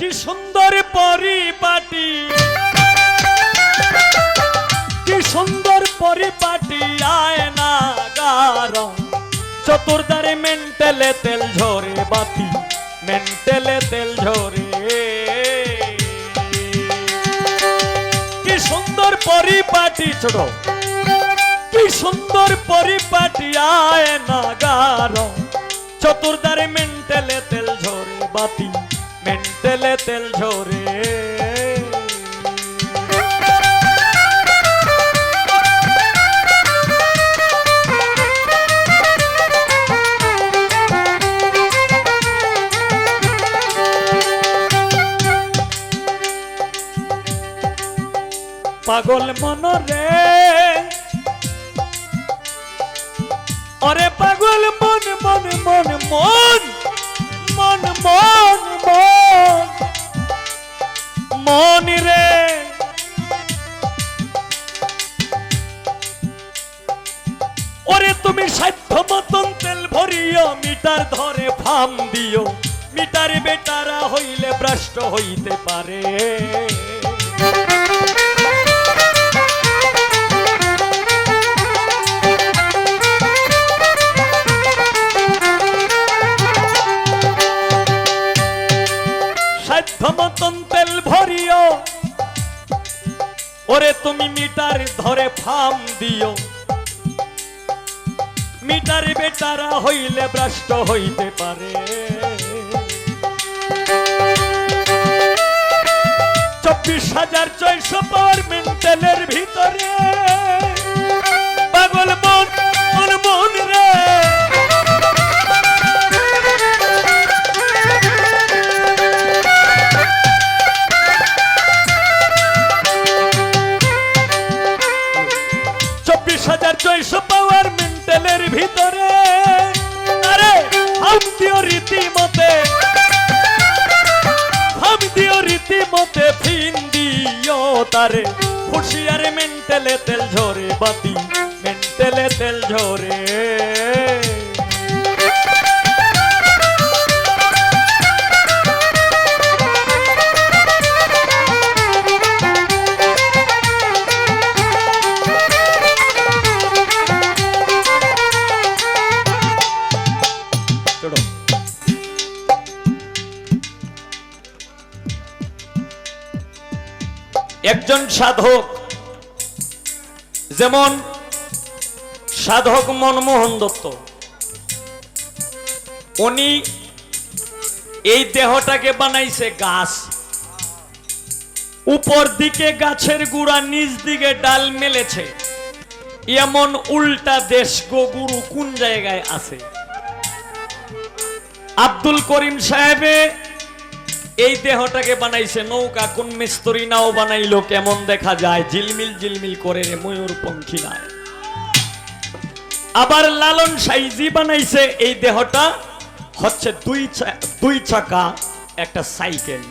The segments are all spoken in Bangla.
কি সুন্দর পরিপাটি। কি সুন্দর পরিপাটি, আয় না গার চতুর্দারে মেন্টেলে তেল ঝরে বাতি, মেন্টেলে তেল ঝরে। কি সুন্দর পরিপাটি ছোট। কি সুন্দর পরিপাটি, আয় না গার চতুর্দারে মেন্টেলে তেল ঝরে বাতি মেন্টেলে তেল ঝরে পাগল মনরে ফাম দিও। মিটার বেটারা হইলে ভ্রষ্ট হইতে পারে। তেল ভরিও। ওরে তুমি মিটার ধরে ফাম দিও। মিটার বেটারা হইলে ভ্রষ্ট হইতে পারে। চব্বিশ হাজার ছয়শো পাওয়ার মেন্টেলের ভিতরে। পাগল মন তারে হুশিয়ারে মেন্টেলে তেল ঝরে বাতি মেন্টেলে তেল ঝরে। একজন সাধক, যেমন সাধক মনমোহন দত্ত, উনি এই দেহটাকে বানাইছে গাছ। উপর দিকে গাছের গুড়া নিচ দিকে ডাল মেলেছে। এমন উল্টা দেশ গো গুরু কোন জায়গায় আছে? আব্দুল করিম সাহেবে এই দেহটাকে বানাইছে নৌকা, কোন মিস্তরি নাও বানাইলো, কেমন দেখা যায়? ঝিলমিল ঝিলমিল করে রে ময়ূর পঙ্খী নাই। আবার লালন সাইজি বানাইছে, এই দেহটা হচ্ছে দুই দুই চাকা, একটা সাইকেল।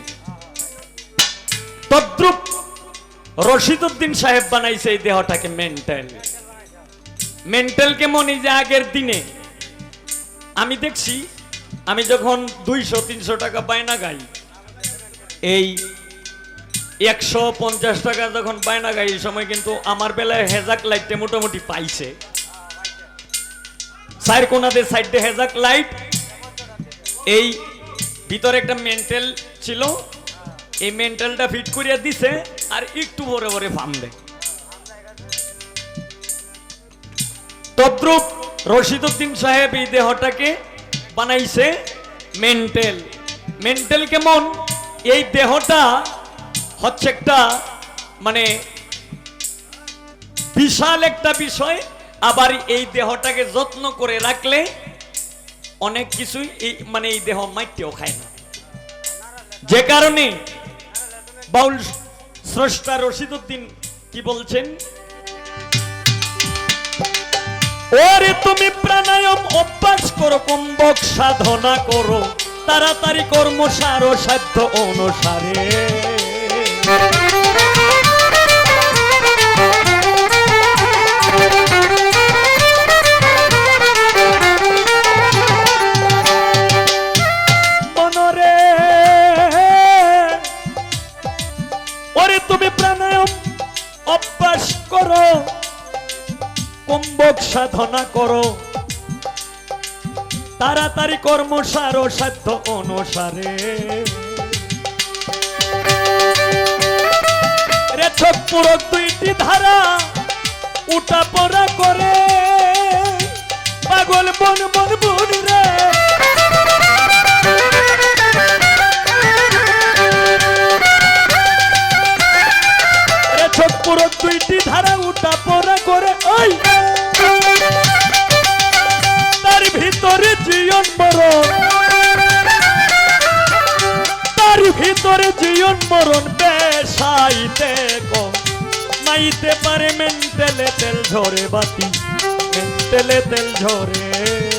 তদ্রুপ রশিদুদ্দিন সাহেব বানাইছে এই দেহটাকে মেন্টাল। মেন্টাল কেমন এই যে আগের দিনে? আমি দেখছি, আমি যখন দুইশো, তিনশো টাকা বায়না গাই এই একশো পঞ্চাশ টাকা যখন বায়না এই সময় কিন্তু আমার বেলায় হেজাক লাইটটা মোটামুটি পাইছে। সাইড কোনাতে সাইডে হেজাক লাইট এই ভিতরে একটা মেন্টাল ছিল। এই মেন্টালটা ফিট করিয়া দিছে আর একটু ভরে ভরে ফার্ম দেয় তদ্রুপ রশিদুদ্দিন সাহেব এই দেহটাকে বানাইছে মেন্টেল মেন্টেল কেমন? এই দেহটা হচ্ছে একটা মানে বিশাল একটা বিষয়। আবার এই দেহটাকে যত্ন করে রাখলে অনেক কিছুই এই মানে এই দেহ মাইটেও খায় না। যে কারণে বাউল স্রষ্টা রশিদুদ্দিন কি বলছেন? ওরে তুমি প্রাণায়াম অভ্যাস করো কম্বক সাধনা করো। তাড়াতাড়ি কর্ম সার সাধ্য অনুসারে। তাড়াতাড়ি কর্মসার ও সাধ্য অনুসারে। দুইটি ধারা উঠা পড়া করে। পাগল মন মন মন রে। রে ছোট পুরক দুইটি ধারা উঠা পড়া করে, ওই ভিতরে জীবন মরণ বেসাইতে কো। নাইতে পারে মেন্টেলে তেল ঝরে বাতি মেন্টেলে তেল ঝরে।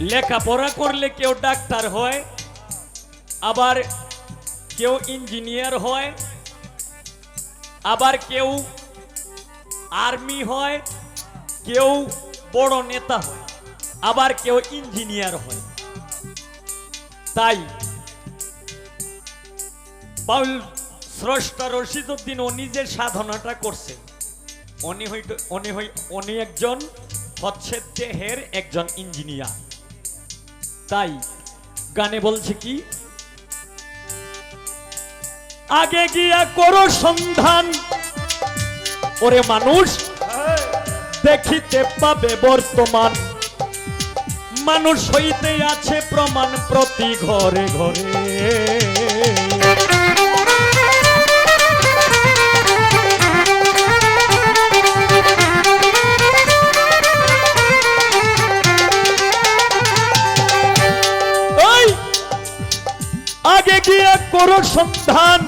লেখাপড়া করলে কেউ ডাক্তার হয়, আবার কেউ ইঞ্জিনিয়ার হয়, আবার কেউ আর্মি হয়, কেউ বড় নেতা হয়, আবার কেউ ইঞ্জিনিয়ার হয়। তাই বাউল স্রষ্টা রশিদুদ্দিন ও নিজের সাধনাটা করছে। উনি হইত উনি হই উনি একজন হচ্ছে দেহের একজন ইঞ্জিনিয়ার। তাই গানে বলছে কি? আগে গিয়া করো সন্ধান, ওরে মানুষ দেখিতে পাবে বর্তমান। মানুষ হইতে আছে প্রমাণ প্রতি ঘরে ঘরে। গিয়ে সন্ধান।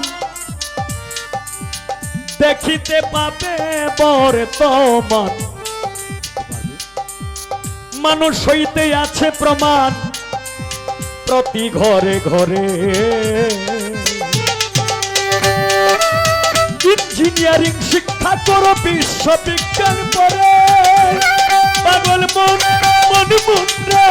দেখিতে পাবে বর্তমান মানুষ হইতে আছে প্রমাণ। প্রতি ঘরে ঘরে। ইঞ্জিনিয়ারিং শিক্ষা করো, বিশ্ববিজ্ঞান পরে পাগল মন মন মুন্ডা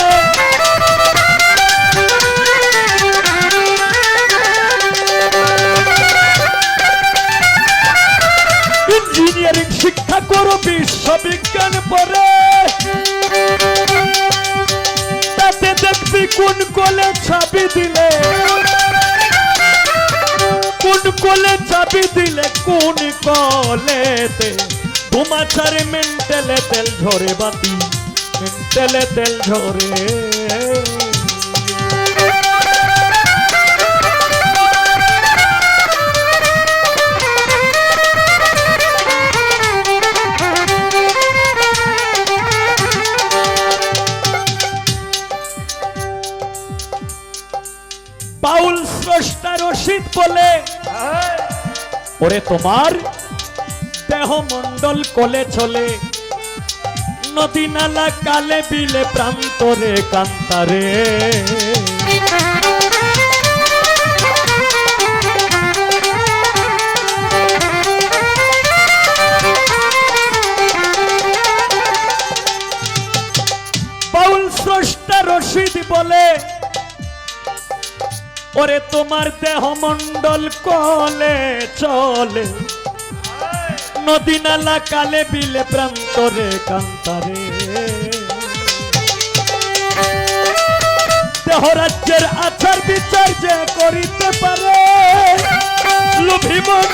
বিশ্ববিজ্ঞান পরে তাতে দেখবি কোন কোলে ছাপি দিলে। কোন কোলে ছাপি দিলে, কোন কলেতে। ধুমাচারে মেন্টেলে তেল ঝরে বাতি, মেন্টেলে তেল ঝরে। রশিদ বলে। ওরে তোমার দেহ মন্ডল কলে চলে। নদী নালা কালে বিলে প্রান্তরে কান্তারে। কলে চলে। নদী নালা কালে বিলে প্রান্তরে কান্তারে। দেহ রাজ্যের আচার বিচার যে করিতে পারে, লোভী মন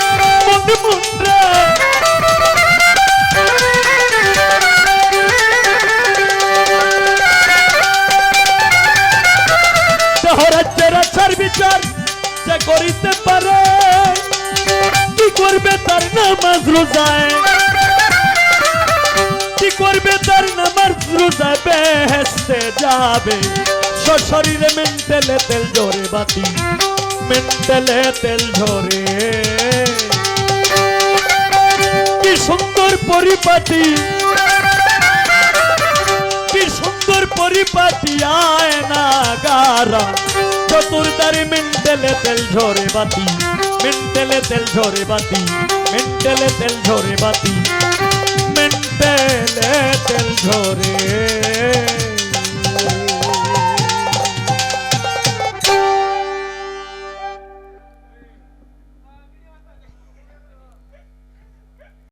নামাজ কি করবে তার নামাজ রোজায়? বেহেস্তে যাবে। শরীরে মেন্টেলে তেল ঝরে বাতি। মেন্টেলে তেল ঝরে। কি সুন্দর পরিপাটি। কি সুন্দর পরিপাটি আয় না গারা চতুর্দারি মেন্টেলে তেল ঝরে বাতি, মিন্টেলে তেল ঝরে বাতি, মিন্টেলে তেল ঝরে বাতি, মিন্টেলে তেল ঝরে।